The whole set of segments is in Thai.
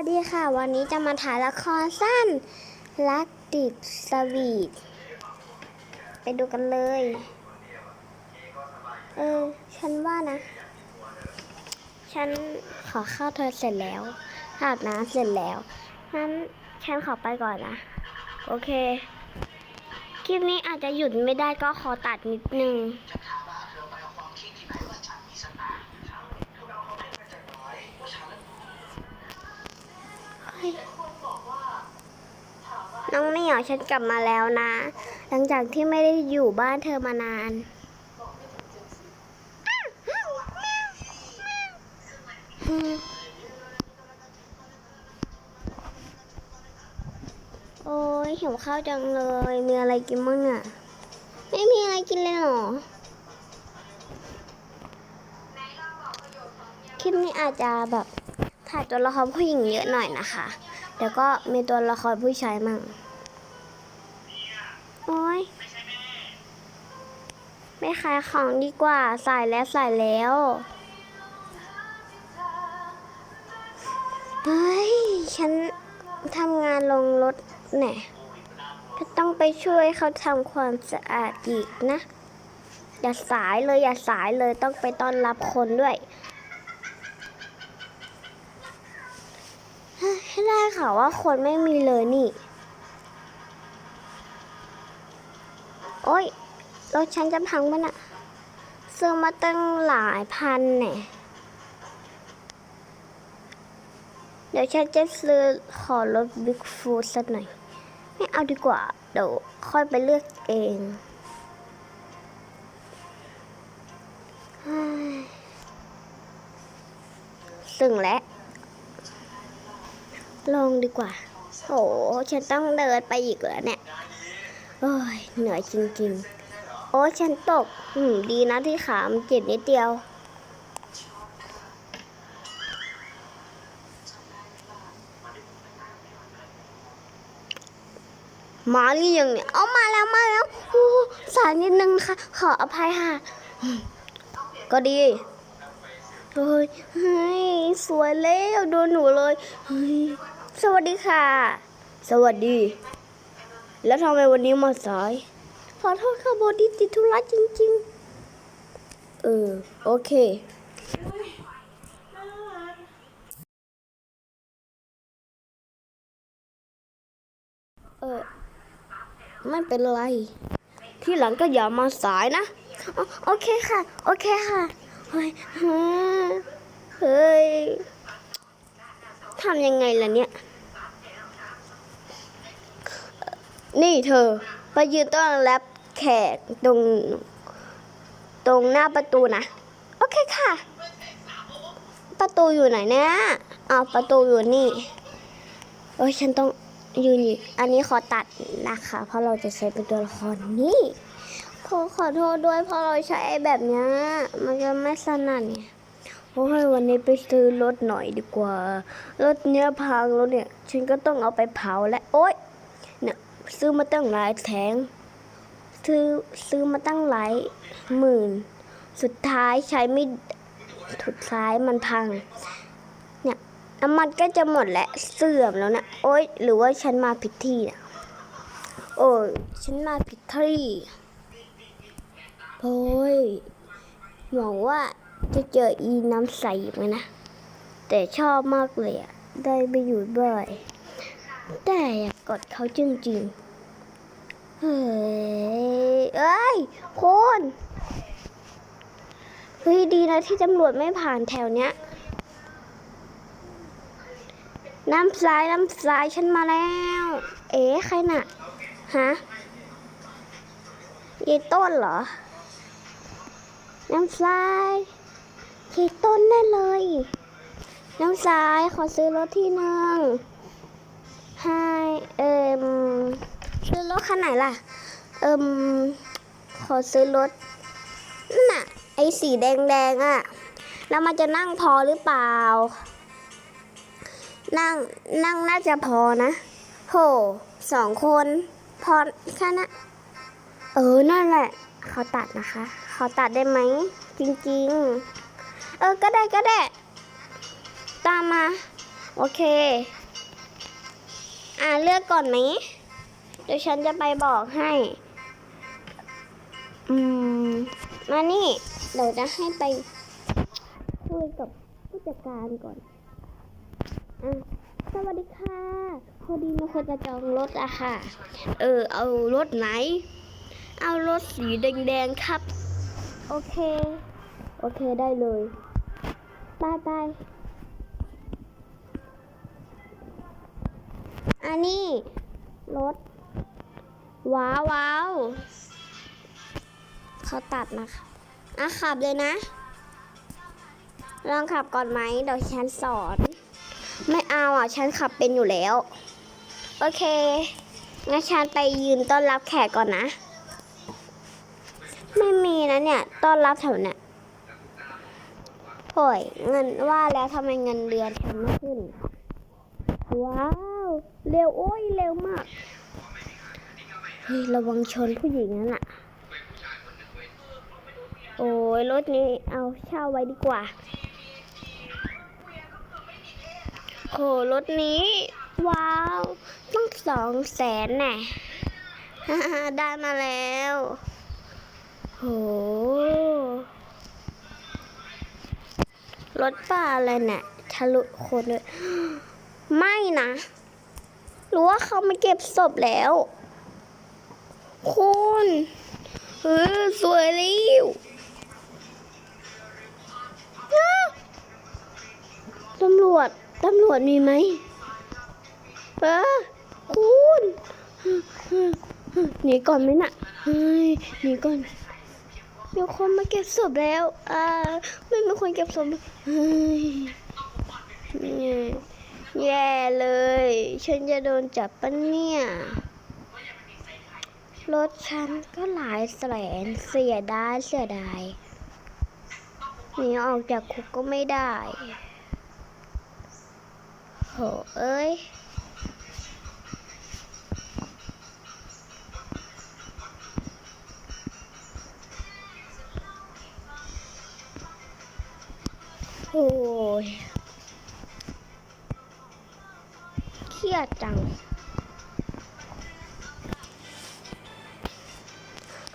วัสดีค่ะ วันนี้จะมาถ่ายละครสั้น รักติดสวีท ไปดูกันเลย เออ ฉันว่านะ ฉันขอเข้าวเธอเสร็จแล้วอาบน้ำเสร็จแล้วงั้นฉันขอไปก่อนนะ โอเค คลิปนี้อาจจะหยุดไม่ได้ก็ขอตัดนิดนึง น้องเหมียวฉันกลับมาแล้วนะ หลังจากที่ไม่ได้อยู่บ้านเธอมานานโอ้ยหิวข้าวจังเลย มีอะไรกินบ้างเนี่ยไม่มีอะไรกินเลยเหรอคลิปนี้อาจจะแบบ ถ่ายตัวละครผู้หญิงเยอะหน่อยนะคะเดี๋ยวก็มีตัวละครผู้ชายมั่ง โอ้ยไม่ขายของดีกว่าใส่แล้วใส่แล้ว เฮ้ย ฉันทำงานลงรถเนี่ยก็ต้องไปช่วยเขาทำความสะอาดอีกนะ อย่าสายเลยอย่าสายเลยต้องไปต้อนรับคนด้วย เฮ้ยได้ข่าวว่าคนไม่มีเลยนี่ โอ้ยรถฉันจะพังปะน่ะซื้อมาตั้งหลายพันเนี่ยเดี๋ยวฉันจะซื้อขอรถบิ๊กฟูดสักหน่อย ไม่เอาดีกว่า เดี๋ยวค่อยไปเลือกเองเฮ้ยสึ่งแล้ว ลงดีกว่า โห ฉันต้องเดินไปอีกแล้วเนี่ย โอ้ย เหนื่อยจริงๆ โอ้ฉันตก อืม ดีนะที่ขามเจ็บนิดเดียว มาหรือยังเนี่ย เอามาแล้วมาแล้วโอ้สายนิดนึงค่ะ ขออภัยค่ะ ก็ดีเฮ้ยเฮ้ยสวยแล้วโดนหนูเลย เฮ้ย สวัสดีค่ะ สวัสดี แล้วทำไมวันนี้มาสาย ขอโทษค่ะบอดี้ติดธุระจริง ๆ เออ โอเคเออไม่เป็นไร ที่หลังก็อย่ามาสายนะอ๋อโอเคค่ะ โอเคค่ะเฮ้ยเฮ้ย เฮ้ยทำยังไงล่ะเนี่ย นี่เธอไปยืนต้อนรับแขกตรง ตรงหน้าประตูนะ โอเคค่ะ ประตูอยู่ไหนเนี่ยอ้าวประตูอยู่นี่เอ้ยฉันต้องยืนอีกอันนี้ขอตัดนะคะ เพราะเราจะใช้เป็นตัวละครนี่ขอขอโทษด้วยเพราะเราใช้แบบเนี้ยมันจะไม่สนั่นไงโอ้ยวันนี้ไปซื้อรถหน่อยดีกว่า รถเนี้ยพังแล้วเนี่ย ฉันก็ต้องเอาไปเผาและโอ๊ย ซื้อมาตั้งหลายแทงซื้อซื้อมาตั้งหลายหมื่น สุดท้ายใช้ไม่สุดท้ายมันพัง เนี่ยน้ำมันก็จะหมดและเสื่อมแล้วเนะโอ๊ยหรือว่าฉันมาผิดที่นะโอ้ยฉันมาผิดที่โอ้ยหวังว่าจะเจออีน้ำใสอีกไหมนะ แต่ชอบมากเลยอะได้ไปอยู่บ่อย แต่อยากกดเขาจริงๆ เฮ้ย เอ้ยคุณเฮ้ยดีนะที่ตำรวจไม่ผ่านแถวเนี้ย น้ำสายน้ำสายฉันมาแล้ว เอ๋ใครน่ะ ฮะยายต้นเหรอ น้ำสายยายต้นแน่เลย น้ำสายขอซื้อรถที่หนึ่ง ให้เอิมซื้อรถคันไหนล่ะ เอิมขอซื้อรถนั่นน่ะ ไอ้สีแดงๆอะ แล้วมันจะนั่งพอหรือเปล่า นั่งนั่งน่าจะพอนะโหสองคนพอแค่นั้นเออ นั่นแหละ เขาตัดนะคะ เขาตัดได้ไหม จริงๆ เออ ก็ได้ก็ได้ ตามมา โอเค อ่าเลือกก่อนไหมเดี๋ยวฉันจะไปบอกให้ อืม มานี่ เดี๋ยวจะให้ไปคุยกับผู้จัดการก่อนอะสวัสดีค่ะพอดีมีคนจะจองรถอะค่ะ เออ เอารถไหน เอารถสีแดงๆครับ โอเค โอเคได้เลยบายบาย นนี้รถ ว้าวว้าวเขาตัดนะคะอะขับเลยนะ ลองขับก่อนไหมเดี๋ยวฉันสอน ไม่เอาอะ ฉันขับเป็นอยู่แล้ว โอเคงั้นฉันไปยืนต้อนรับแขกก่อนนะ ไม่มีนะเนี่ย ต้อนรับแถวเนี่ยโอยเงินว่าแล้วทำไมเงินเดือนฉันไม่ขึ้น ว้า เร็วโอ้ยเร็วมากเฮ้ยระวังชนผู้หญิงนั่นน่ะโอ้ยรถนี้เอาเช่าไว้ดีกว่าโหรถนี้ ว้าวต้องสองแสนแน่ได้มาแล้วโหรถป้าอะไรเนี่ยทะลุคนเลย ไม่นะ หรือว่าเขามาเก็บศพแล้ว คุณเออสวยแล้วตำรวจ ตำรวจมีไหมเออคุณหนีก่อนไหมน่ะเฮ้ยหนีก่อนมีคนมาเก็บศพแล้ว อ่า ไม่มีคนเก็บศพเฮ้ย แย่เลย ฉันจะโดนจับปะเนี่ย รถฉันก็หลายแสนเสียดายเสียดายหนีออกจากคุกก็ไม่ได้ โหเอ้ยโอ้ย ยดจัง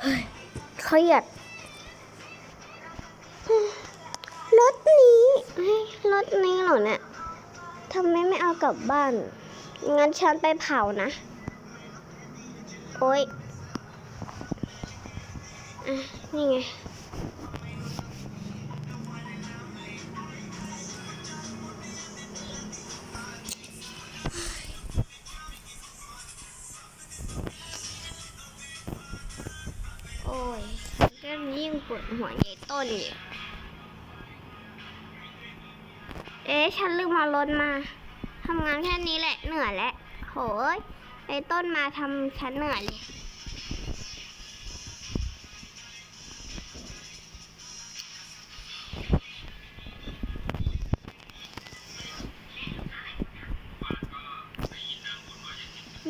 เฮ้ยเครียดรถนี้รถนี้เหรอเนี่ยทำไมไม่เอากลับบ้าน งั้นฉันไปเผานะ โอ๊ยอะนี่ไง ปวดหัวใหญ่ต้นอีกเอ๊ะฉันลืมเอารถมาทำงานแค่นี้แหละเหนื่อยแล้วโหยไอ้ต้นมาทำฉันเหนื่อยเลย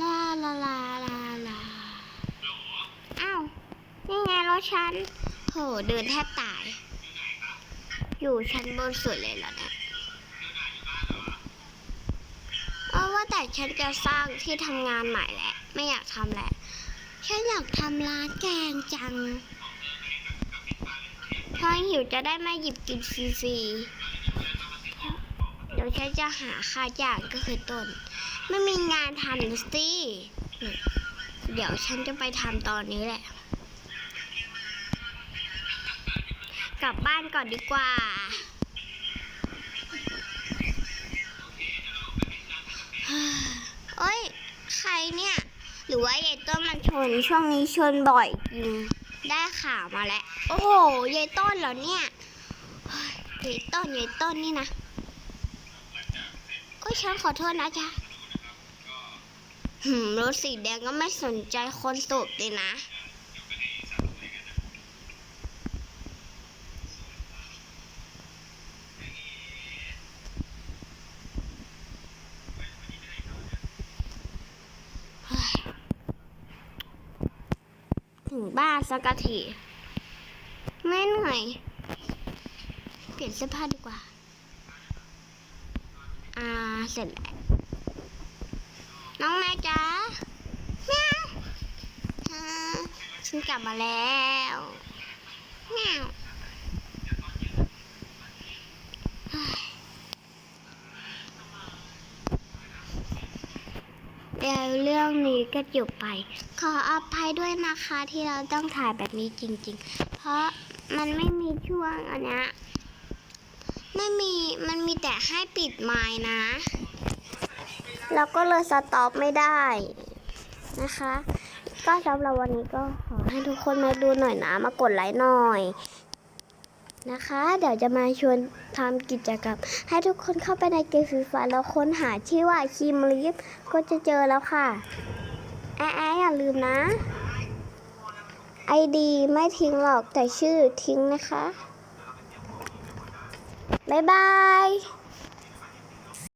ลาลาลาลาลาอ้าว นี่ไงรถฉัน โหเดินแทบตาย อยู่ชั้นบนสุดเลยเหรอเนี่ยเออว่าแต่ฉันจะสร้างที่ทำงานใหม่แหละ ไม่อยากทำแหละ ฉันอยากทำร้านแกงจังพอหิวจะได้มาหยิบกินฟรีๆเดี๋ยวฉันจะหาค่าจ้างก็คือต้น ไม่มีงานทำสิ เดี๋ยวฉันจะไปทำตอนนี้แหละ กลับบ้านก่อนดีกว่าเอ้ย ใครเนี่ย หรือว่ายายต้นมันชน ช่วงนี้ชนบ่อยจริง ได้ข่าวมาแล้ว โอ้โหยายต้นเหรอเนี่ยยยายต้นยายต้นนี่นะ โอ้ยฉันขอโทษนะจ๊ะหืมรถสีแดงก็ไม่สนใจคนสูบเลยนะ ถึงบ้านสักทีไม่เหนื่อยเปลี่ยนเสื้อผ้าดีกว่า อ่า เสร็จแล้ว น้องแม่จ๋าแม่อ่าฉันกลับมาแล้วแมวเฮ้ย เดี๋ยวเรื่องนี้ก็จบไป ขออภัยด้วยนะคะที่เราต้องถ่ายแบบนี้จริง ๆ เพราะมันไม่มีช่วงอันนี้ไม่มีมันมีแต่ให้ปิดไม้นะเราก็เลยสต็อปไม่ได้นะคะ ก็สำหรับวันนี้ก็ขอให้ทุกคนมาดูหน่อยนะ มากดไลค์หน่อย นะคะ เดี๋ยวจะมาชวนทำกิจกรรม ให้ทุกคนเข้าไปในเกมฟรีไฟร์แล้วค้นหาชื่อว่าคิมลิฟก็จะเจอแล้วค่ะแอ๊ะอย่าลืมนะไอดีไม่ทิ้งหรอกแต่ชื่อทิ้งนะคะ บ๊ายบาย